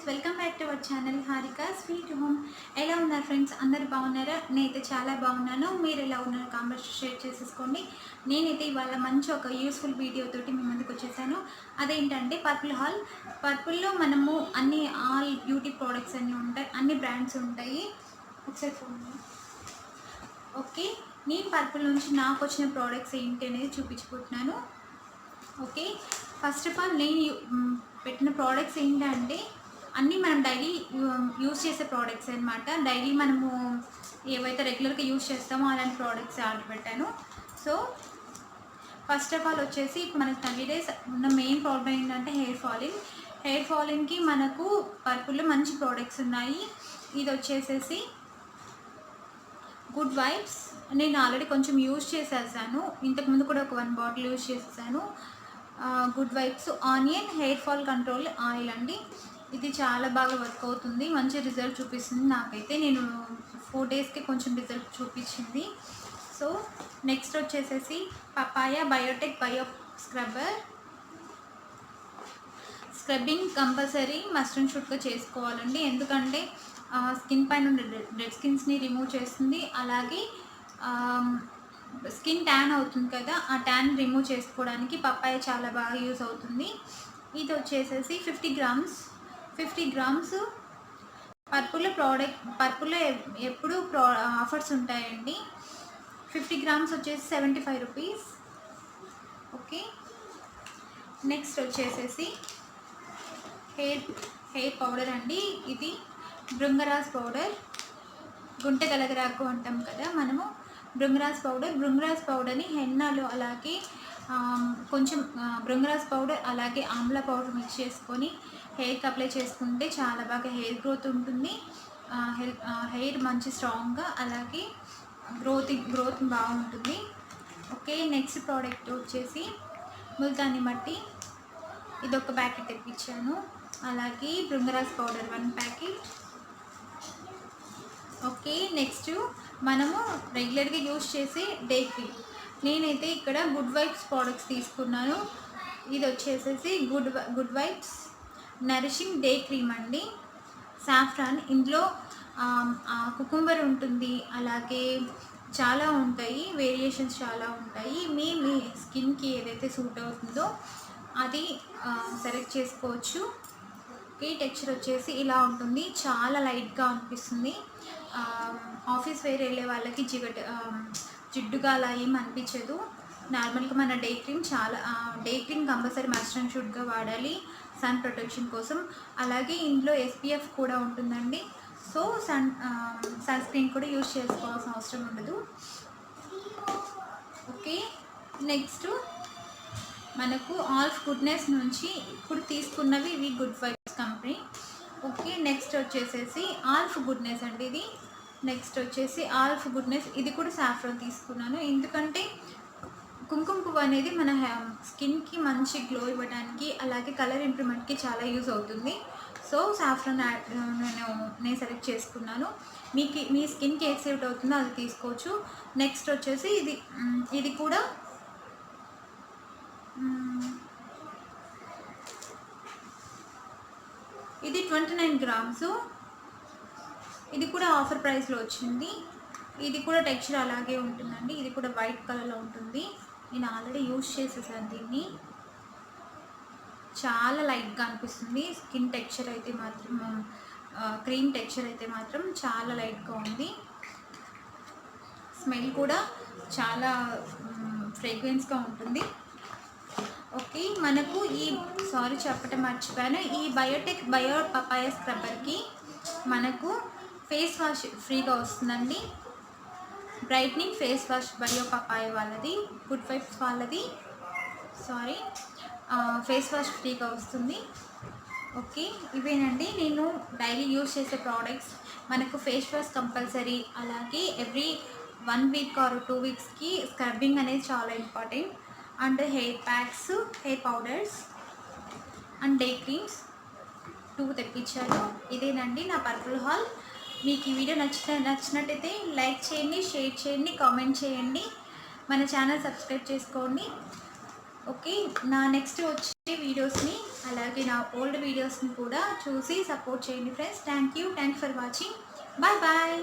Friends welcome back to our channel Harika sweet home. ఎలా ఉన్నారు friends? అందరు బాగున్నారా? నేనైతే చాలా బాగున్నాను. మీరు ఎలా ఉన్నారు? కామెంట్స్ షేర్ చేసేసుకోండి. నేనైతే ఇవాళ మంచి ఒక యూస్ఫుల్ వీడియోతోటి మీ ముందుకు వచ్చేసాను. అదేంటంటే పర్పుల్ హాల్. పర్పుల్లో మనము అన్ని ఆల్ బ్యూటీ ప్రోడక్ట్స్ అన్నీ ఉంటాయి. అన్ని బ్రాండ్స్ ఉంటాయి. ఒకసారి ఫోన్ ఓకే. నేను పర్పుల్ నుంచి నాకు వచ్చిన ప్రోడక్ట్స్ ఏంటి అనేది చూపించుకుంటున్నాను. ఓకే. ఫస్ట్ ఆఫ్ ఆల్ నేను పెట్టిన ప్రోడక్ట్స్ ఏంటంటే అన్నీ మనం డైలీ యూస్ చేసే ప్రోడక్ట్స్ అనమాట డైలీ మనము ఏవైతే రెగ్యులర్గా యూస్ చేస్తామో అలాంటి ప్రోడక్ట్స్ ఆర్డర్ పెట్టాను. సో ఫస్ట్ ఆఫ్ ఆల్ వచ్చేసి ఇప్పుడు మనకి థర్టీ డేస్ ఉన్న మెయిన్ ప్రాబ్లం ఏంటంటే హెయిర్ ఫాలింగ్ హెయిర్ ఫాలింగ్కి మనకు పర్పుల్లో మంచి ప్రోడక్ట్స్ ఉన్నాయి. ఇది వచ్చేసేసి గుడ్ వైబ్స్ నేను ఆల్రెడీ కొంచెం యూజ్ చేసేసాను. ఇంతకుముందు కూడా ఒక వన్ బాటిల్ యూజ్ చేసేసాను. Good vibes onion hair fall control oil అండి. ఇది చాలా బాగా వర్క్ అవుతుంది. మంచి రిజల్ట్ చూపిస్తుంది నాకైతే. నేను ఫోర్ డేస్కి కొంచెం రిజల్ట్ చూపించింది. సో నెక్స్ట్ వచ్చేసేసి papaya biotech bio scrubber. Scrubbing compulsory must and షుడ్గా చేసుకోవాలండి. ఎందుకంటే స్కిన్ పైన ఉండే డెడ్ స్కిన్స్ని రిమూవ్ చేస్తుంది. అలాగే స్కిన్ ట్యాన్ అవుతుంది కదా ఆ ట్యాన్ రిమూవ్ చేసుకోవడానికి పప్పాయ చాలా బాగా యూస్ అవుతుంది. ఇది వచ్చేసేసి fifty grams. Fifty grams purple product పర్పుల్లో ఎప్పుడు ప్రో ఆఫర్స్ ఉంటాయండి. ఫిఫ్టీ గ్రామ్స్ వచ్చేసి seventy five rupees. Okay. Next వచ్చేసేసి హెయిర్ హెయిర్ పౌడర్ అండి ఇది. బృంగరాజ్ పౌడర్. గుంట గలగరాకు అంటాం కదా మనము. బృంగరాజ్ పౌడర్ బృంగరాజ్ పౌడర్ని హెన్నాలు అలాగే కొంచెం బృంగరాజ్ పౌడర్ అలాగే ఆమ్లా పౌడర్ మిక్స్ చేసుకొని హెయిర్కి అప్లై చేసుకుంటే చాలా బాగా హెయిర్ గ్రోత్ ఉంటుంది. హెయిర్ హెయిర్ మంచి స్ట్రాంగ్గా అలాగే గ్రోత్ గ్రోత్ బాగుంటుంది. ఓకే నెక్స్ట్ ప్రోడక్ట్ వచ్చేసి ముల్తాని మట్టి. ఇది ఒక ప్యాకెట్ తెప్పించాను. అలాగే Bhringraj powder one packet. Okay next మనము రెగ్యులర్గా యూజ్ చేసే డే క్రీమ్. నేనైతే ఇక్కడ గుడ్ వైబ్స్ ప్రోడక్ట్స్ తీసుకున్నాను. ఇది వచ్చేసేసి good good vibes nourishing day cream అండి. సాఫ్రాన్. ఇందులో కుకుంబర్ ఉంటుంది అలాగే చాలా ఉంటాయి వేరియేషన్స్ చాలా ఉంటాయి. మీ మీ స్కిన్కి ఏదైతే సూట్ అవుతుందో అది సెలెక్ట్ చేసుకోవచ్చు. ఈ టెక్స్చర్ వచ్చేసి ఇలా ఉంటుంది. చాలా లైట్గా అనిపిస్తుంది. ఆఫీస్ వేర్ వెళ్ళే వాళ్ళకి జిగట జిడ్డుగా అలా ఏం అనిపించదు. నార్మల్గా మన డే క్రీమ్ చాలా day cream compulsory must and షుడ్గా వాడాలి సన్ ప్రొటెక్షన్ కోసం. అలాగే ఇందులో ఎస్పీఎఫ్ కూడా ఉంటుందండి. సో సన్ సన్ స్క్రీన్ కూడా యూజ్ చేసుకోవాల్సిన అవసరం ఉండదు. ఓకే. నెక్స్ట్ మనకు ఆల్ఫ్ గుడ్నెస్ నుంచి ఇప్పుడు తీసుకున్నవి ఇవి గుడ్ ఫై కంపెనీ. ఓకే నెక్స్ట్ వచ్చేసేసి ఆల్ఫ్ గుడ్నెస్ అండి ఇది. నెక్స్ట్ వచ్చేసి ఆల్ఫ్ గుడ్నెస్. ఇది కూడా సాఫ్రాన్ తీసుకున్నాను. ఎందుకంటే కుంకుమ పువ్వు అనేది మన స్కిన్కి మంచి గ్లో ఇవ్వడానికి అలాగే కలర్ ఇంప్రూవ్మెంట్కి చాలా యూజ్ అవుతుంది. సో సాఫ్రాన్ నేను నేను సెలెక్ట్ చేసుకున్నాను. మీకు మీ స్కిన్కి ఏ అవుతుందో అది తీసుకోవచ్చు. నెక్స్ట్ వచ్చేసి ఇది ఇది కూడా ఇది ట్వంటీ నైన్ గ్రామ్స్. ఇది కూడా ఆఫర్ ప్రైస్లో వచ్చింది. ఇది కూడా టెక్స్చర్ అలాగే ఉంటుందండి. ఇది కూడా వైట్ కలర్లో ఉంటుంది. నేను ఆల్రెడీ యూజ్ చేసేసాను దీన్ని. చాలా లైట్గా అనిపిస్తుంది. స్కిన్ టెక్స్చర్ అయితే మాత్రం క్రీమ్ టెక్స్చర్ అయితే మాత్రం చాలా లైట్గా ఉంది. స్మెల్ కూడా చాలా ఫ్రేగ్రెన్స్గా ఉంటుంది. కాబట్టి మనకు ఈ సారీ చెప్పటం మర్చిపోయాను. ఈ బయోటెక్ బయో పపాయ స్క్రబ్బర్కి మనకు ఫేస్ వాష్ ఫ్రీగా వస్తుందండి. Brightening face wash bio papaya వాళ్ళది గుడ్ వైబ్స్ వాళ్ళది. సారీ ఫేస్ వాష్ ఫ్రీగా వస్తుంది. ఓకే ఇవేనండి. నేను డైలీ యూస్ చేసే ప్రోడక్ట్స్. మనకు ఫేస్ వాష్ కంపల్సరీ. అలాగే every one week or two వీక్స్కి scrubbing అనేది చాలా important. And hair packs hair powders and day creams too తెప్పించాను. ఇదేనండి నా పర్పుల్ హాల్. మీకు ఈ వీడియో నచ్చిన నచ్చినట్టయితే లైక్ చేయండి షేర్ చేయండి కామెంట్ చేయండి. మన ఛానల్ సబ్స్క్రైబ్ చేసుకోండి. ఓకే నా నెక్స్ట్ వచ్చే వీడియోస్ని అలాగే నా ఓల్డ్ వీడియోస్ని కూడా చూసి సపోర్ట్ చేయండి friends. Thank you thank for watching. Bye bye.